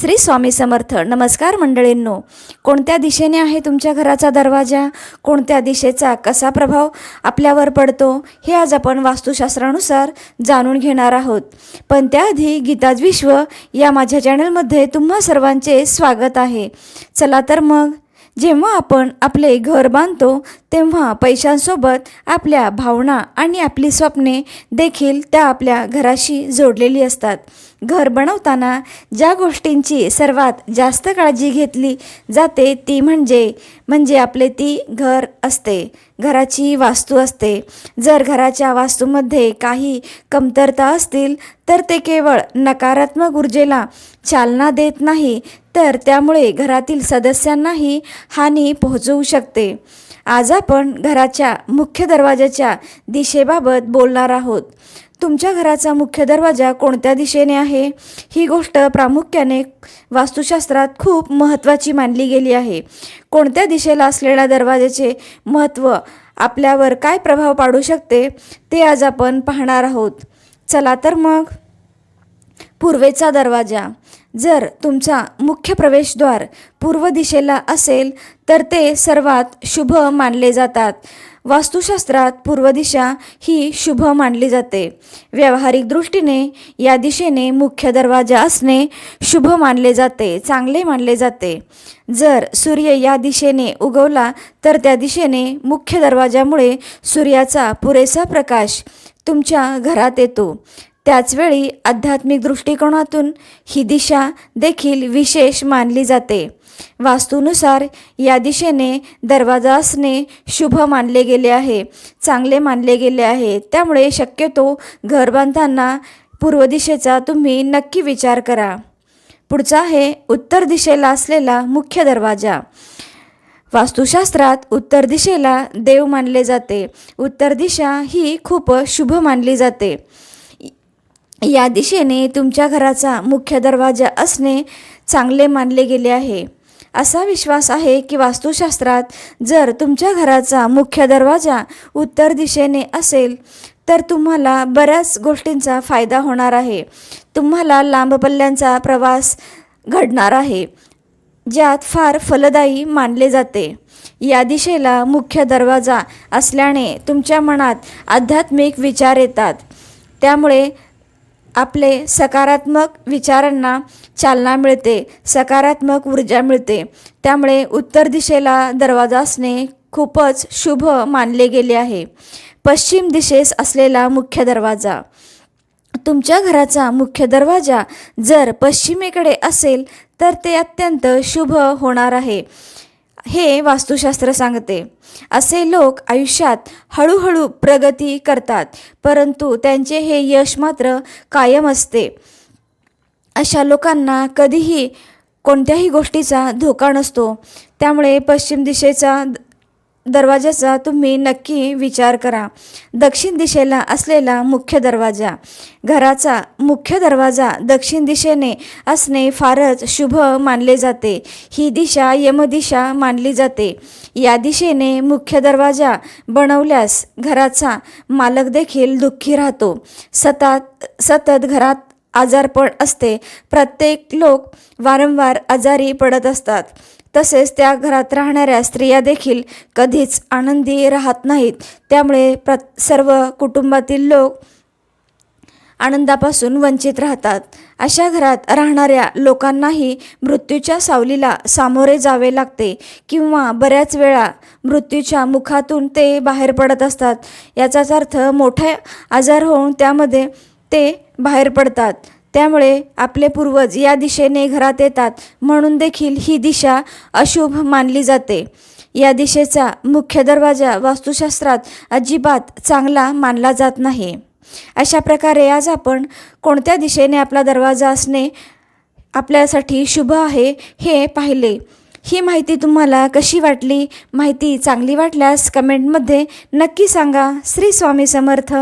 श्री स्वामी समर्थ. नमस्कार मंडळींनो. कोणत्या दिशेने आहे तुमच्या घराचा दरवाजा? कोणत्या दिशेचा कसा प्रभाव आपल्यावर पडतो? हे आज आपण वास्तुशास्त्रानुसार जाणून घेणार आहोत. पण त्याआधी गीताज विश्व या माझ्या चॅनलमध्ये तुम्हा सर्वांचे स्वागत आहे. चला तर मग जेव्हा आपण आपले घर बांधतो तेव्हा पैशांसोबत आपल्या भावना आणि आपली स्वप्ने देखील त्या आपल्या घराशी जोडलेली असतात. घर बनवताना ज्या गोष्टींची सर्वात जास्त काळजी घेतली जाते ती म्हणजे म्हणजे आपले ती घर असते. घराची वास्तू असते. जर घराच्या वास्तूमध्ये काही कमतरता असतील तर ते केवळ नकारात्मक ऊर्जेला चालना देत नाही तर त्यामुळे घरातील सदस्यांनाही हानी पोहोचवू शकते. आज आपण घराच्या मुख्य दरवाजाच्या दिशेबाबत बोलणार आहोत. तुमच्या घराचा मुख्य दरवाजा कोणत्या दिशेने आहे? ही गोष्ट प्रामुख्याने वास्तुशास्त्रात खूप महत्त्वाची मानली गेली आहे. कोणत्या दिशेला असलेल्या दरवाजाचे महत्त्व आपल्यावर काय प्रभाव पाडू शकते ते आज आपण पाहणार आहोत. चला तर मग. पूर्वेचा दरवाजा. जर तुमचा मुख्य प्रवेशद्वार पूर्व दिशेला असेल तर ते सर्वात शुभ मानले जातात. वास्तुशास्त्रात पूर्व दिशा ही शुभ मानली जाते. व्यावहारिक दृष्टीने या दिशेने मुख्य दरवाजा असणे शुभ मानले जाते चांगले मानले जाते. जर सूर्य या दिशेने उगवला तर त्या दिशेने मुख्य दरवाजामुळे सूर्याचा पुरेसा प्रकाश तुमच्या घरात येतो. त्याचवेळी आध्यात्मिक दृष्टिकोनातून ही दिशा देखील विशेष मानली जाते. वास्तूनुसार या दिशेने दरवाजा असणे शुभ मानले गेले आहे चांगले मानले गेले आहे. त्यामुळे शक्यतो घर बांधताना पूर्व दिशेचा तुम्ही नक्की विचार करा. पुढचा आहे उत्तर दिशेला असलेला मुख्य दरवाजा. वास्तुशास्त्रात उत्तर दिशेला देव मानले जाते. उत्तर दिशा ही खूप शुभ मानली जाते. या दिशेने तुमच्या घराचा मुख्य दरवाजा असणे चांगले मानले गेले आहे. असा विश्वास आहे की वास्तुशास्त्रात जर तुमच्या घराचा मुख्य दरवाजा उत्तर दिशेने असेल तर तुम्हाला बऱ्याच गोष्टींचा फायदा होणार आहे. तुम्हाला लांब पल्ल्यांचा प्रवास घडणार आहे ज्यात फार फलदायी मानले जाते. या दिशेला मुख्य दरवाजा असल्याने तुमच्या मनात आध्यात्मिक विचार येतात. त्यामुळे आपले सकारात्मक विचारांना चालना मिळते सकारात्मक ऊर्जा मिळते. त्यामुळे उत्तर दिशेला दरवाजा असणे खूपच शुभ मानले गेले आहे. पश्चिम दिशेस असलेला मुख्य दरवाजा. तुमच्या घराचा मुख्य दरवाजा जर पश्चिमेकडे असेल तर ते अत्यंत शुभ होणार आहे. हे वास्तुशास्त्र सांगते. असे लोक आयुष्यात हळूहळू प्रगती करतात परंतु त्यांचे हे यश मात्र कायम असते. अशा लोकांना कधीही कोणत्याही गोष्टीचा धोका नसतो. त्यामुळे पश्चिम दिशेचा दरवाजाचा तुम्ही नक्की विचार करा. दक्षिण दिशेला असलेला मुख्य दरवाजा. घराचा मुख्य दरवाजा दक्षिण दिशेने असणे फारच शुभ मानले जाते. ही दिशा यमदिशा मानली जाते. या दिशेने मुख्य दरवाजा बनवल्यास घराचा मालक देखील दुःखी राहतो. सतत सतत घरात आजारपण असते. प्रत्येक लोक वारंवार आजारी पडत असतात. तसेच त्या घरात राहणाऱ्या स्त्रिया देखील कधीच आनंदी राहत नाहीत. त्यामुळे प्र सर्व कुटुंबातील लोक आनंदापासून वंचित राहतात. अशा घरात राहणाऱ्या लोकांनाही मृत्यूच्या सावलीला सामोरे जावे लागते किंवा बऱ्याच वेळा मृत्यूच्या मुखातून ते बाहेर पडत असतात. याचाच अर्थ मोठा आजार होऊन त्यामध्ये ते बाहेर पडतात. त्यामुळे आपले पूर्वज या दिशेने घरात येतात. म्हणून देखील ही दिशा अशुभ मानली जाते. या दिशेचा मुख्य दरवाजा वास्तुशास्त्रात अजिबात चांगला मानला जात नाही. अशा प्रकारे आज आपण कोणत्या दिशेने आपला दरवाजा असणे आपल्यासाठी शुभ आहे हे पाहिले. ही माहिती तुम्हाला कशी वाटली? माहिती चांगली वाटल्यास कमेंटमध्ये नक्की सांगा. श्री स्वामी समर्थ.